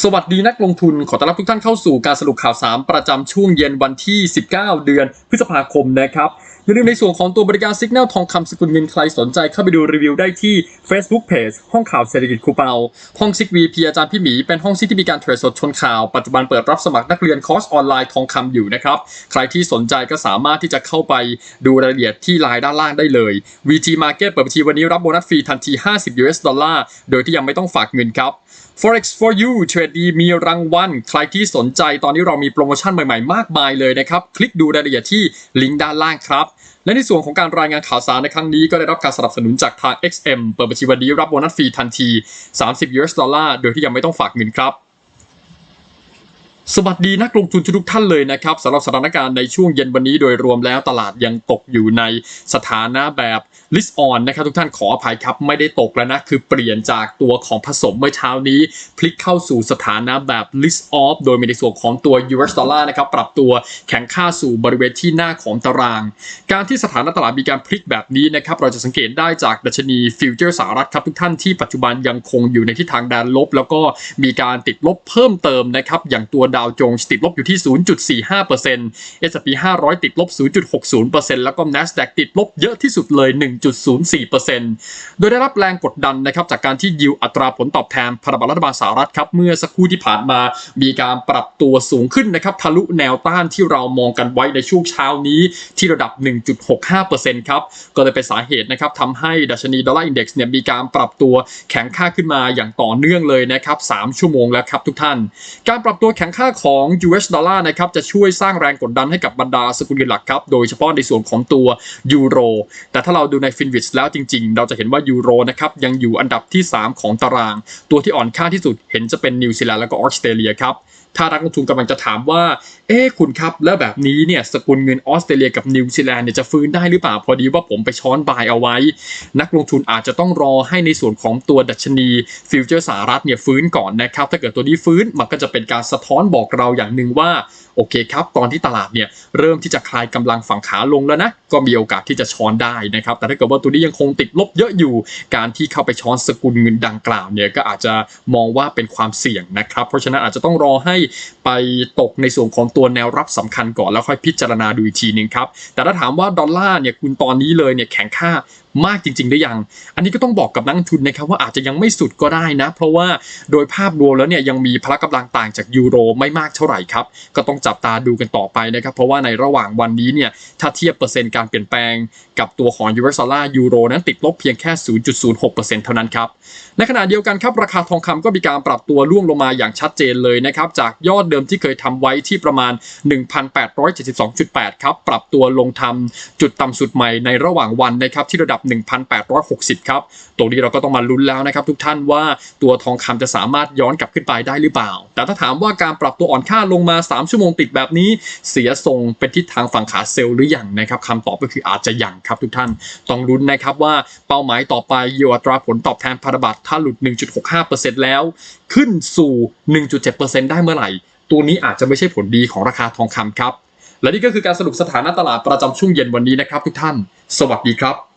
สวัสดีนักลงทุนขอต้อนรับทุกท่านเข้าสู่การสรุปข่าวสารประจำช่วงเย็นวันที่ 19 เดือนพฤษภาคมนะครับอย่าลืมในส่วนของตัวบริการ Signal ทองคำสกุลเงินใครสนใจเข้าไปดูรีวิวได้ที่ Facebook Page ห้องข่าวเศรษฐกิจครูเปา ห้องซิกวีพีอาจารย์พี่หมีเป็นห้องซิกที่มีการเทรดสดชนข่าว ปัจจุบันเปิดรับสมัครนักเรียนคอร์สออนไลน์ทองคำอยู่นะครับ ใครที่สนใจก็สามารถที่จะเข้าไปดูรายละเอียดที่ไลน์ด้านล่างได้เลย VG Market เปิดบัญชีวันนี้รับโบนัสฟรีทันที 50 US ดอลลาร์โดยที่ยังไม่ต้องฝากเงินครับ Forex for you เทรดดีมีรางวัลใครที่สนใจตอนนี้เรามีโปรโมชั่นใหม่ๆ มากมายเลยนะครับ คลิกดูรายละเอียดที่ลิงก์ด้านล่างครับ และในส่วนของการรายงานข่าวสารในครั้งนี้ก็ได้รับการสนับสนุนจากทาง XM เปิดบัญชีวันนี้รับโบนัสฟรีทันที 30 US ดอลลาร์โดยที่ยังไม่ต้องฝากเงินครับ สวัสดีนักลงทุนทุกท่านเลยนะครับสำหรับสถานการณ์ในช่วงเย็นวันนี้โดยรวมแล้วตลาดยังตกอยู่ในสถานะแบบ list on นะครับทุกท่านขออภัยครับ ไม่ได้ตกแล้วนะ คือเปลี่ยนจากตัวของผสมเมื่อเช้านี้ พลิกเข้าสู่สถานะแบบ list off โดยมีในส่วนของตัว US ดอลลาร์นะครับปรับตัวแข็งค่าสู่บริเวณที่หน้าของตาราง การที่สถานะตลาดมีการพลิกแบบนี้นะครับเราจะสังเกตได้จากดัชนีฟิวเจอร์สหรัฐครับทุกท่านที่ปัจจุบันยังคงอยู่ในทิศทางแดนลบ แล้วก็มีการติดลบเพิ่มเติมนะครับอย่างตัวดาวโจนส์ติดลบอยู่ที่ 0.45% S&P 500 ติดลบ 0.60%แล้วก็ NASDAQ ติดลบเยอะที่สุดเลย 1.04%โดยได้รับแรงกดดันนะครับจากการที่ยิวอัตราผลตอบแทนพันธบัตรรัฐบาลสหรัฐครับเมื่อสักครู่ที่ผ่านมามีการปรับตัวสูงขึ้นนะครับทะลุแนวต้านที่เรามองกันไว้ในช่วงเช้านี้ที่ระดับ 1.65%ครับก็เลยเป็นสาเหตุนะครับทำให้ดัชนีดอลลาร์อินเด็กซ์เนี่ยมีการปรับตัวแข็งค่าขึ้นมาอย่างต่อเนื่องเลยนะครับ 3 ชั่วโมงแล้วครับทุกท่าน การปรับตัวแข็งค่าค่าของ US ดอลลาร์นะครับจะช่วยสร้างแรงกดดันให้กับบรรดาสกุลเงินหลักครับ โดยเฉพาะในส่วนของตัวยูโร แต่ถ้าเราดูในฟินวิชแล้วจริง ๆ เราจะเห็นว่ายูโรนะครับยังอยู่อันดับที่ 3 ของตาราง ตัวที่อ่อนค่าที่สุดเห็นจะเป็นนิวซีแลนด์แล้วก็ออสเตรเลียครับ ถ้านักลงทุนกำลังจะถามว่า เอ๊ะคุณครับแล้วแบบนี้เนี่ยสกุลเงินออสเตรเลียกับนิวซีแลนด์เนี่ยจะฟื้นได้หรือเปล่าพอดีว่าผมไปช้อนบายเอาไว้ นักลงทุนอาจจะต้องรอให้ในส่วนของตัวดัชนีฟิวเจอร์สหรัฐเนี่ยฟื้นก่อนนะครับถ้าเกิดตัวนี้ฟื้นมันก็จะเป็นการสะท้อนบอกเราอย่างหนึ่งว่า โอเคครับตอนที่ตลาดเนี่ยเริ่มที่จะคลายกำลังฝั่งขาลงแล้วนะก็มีโอกาสที่จะช้อนได้นะครับแต่ถ้าเกิดว่าตัวนี้ยังคงติดลบเยอะอยู่ การที่เข้าไปช้อนสกุลเงินดังกล่าวเนี่ยก็อาจจะมองว่าเป็นความเสี่ยงนะครับ เพราะฉะนั้นอาจจะต้องรอให้ไปตกในส่วนของตัวแนวรับสำคัญก่อนแล้วค่อยพิจารณาดูอีกทีหนึงครับแต่ถ้าถามว่าดอลลาร์เนี่ยคุณตอนนี้เลยเนี่ยแข็งค่ามากจริง ๆ หรือยัง อันนี้ก็ต้องบอกกับนักทุนนะครับว่าอาจจะยังไม่สุดก็ได้นะ เพราะว่าโดยภาพรวมแล้วเนี่ยยังมีพละกำลังต่างจากยูโรไม่มากเท่าไหร่ครับ ก็ต้องจับตาดูกันต่อไปนะครับ เพราะว่าในระหว่างวันนี้เนี่ยถ้าเทียบเปอร์เซ็นต์การเปลี่ยนแปลง กับตัวของยูเอสดอลลาร์ยูโรนั้นติดลบเพียงแค่ 0.06%เท่านั้นครับ ในขณะเดียวกันครับราคาทองคำก็มีการปรับตัวร่วงลงมาอย่างชัดเจนเลยนะครับจากยอดเดิมที่เคยทำไว้ที่ประมาณ 1,872.8 ครับปรับตัวลงทำจุดต่ำสุดใหม่ในระหว่างวันนะครับที่ระดับ1,860 ครับ ตรงนี้เราก็ต้องมาลุ้นแล้วนะครับทุกท่านว่าตัวทองคำจะสามารถย้อนกลับขึ้นไปได้หรือเปล่า แต่ถ้าถามว่าการปรับตัวอ่อนค่าลงมา 3 ชั่วโมงติดแบบนี้ เสียทรงเป็นทิศทางฝั่งขาเซลล์หรือยังนะครับคำตอบก็คืออาจจะยังครับทุกท่าน ต้องลุ้นนะครับว่าเป้าหมายต่อไปยิวอัตราผลตอบแทนพันธบัตรถ้าหลุด 1.65%แล้ว ขึ้นสู่ 1.7%ได้เมื่อไหร่ ตัวนี้อาจจะไม่ใช่ผลดีของราคาทองคำครับ และนี่ก็คือการสรุปสถานะตลาดประจำช่วงเย็นวันนี้นะครับทุกท่าน สวัสดีครับ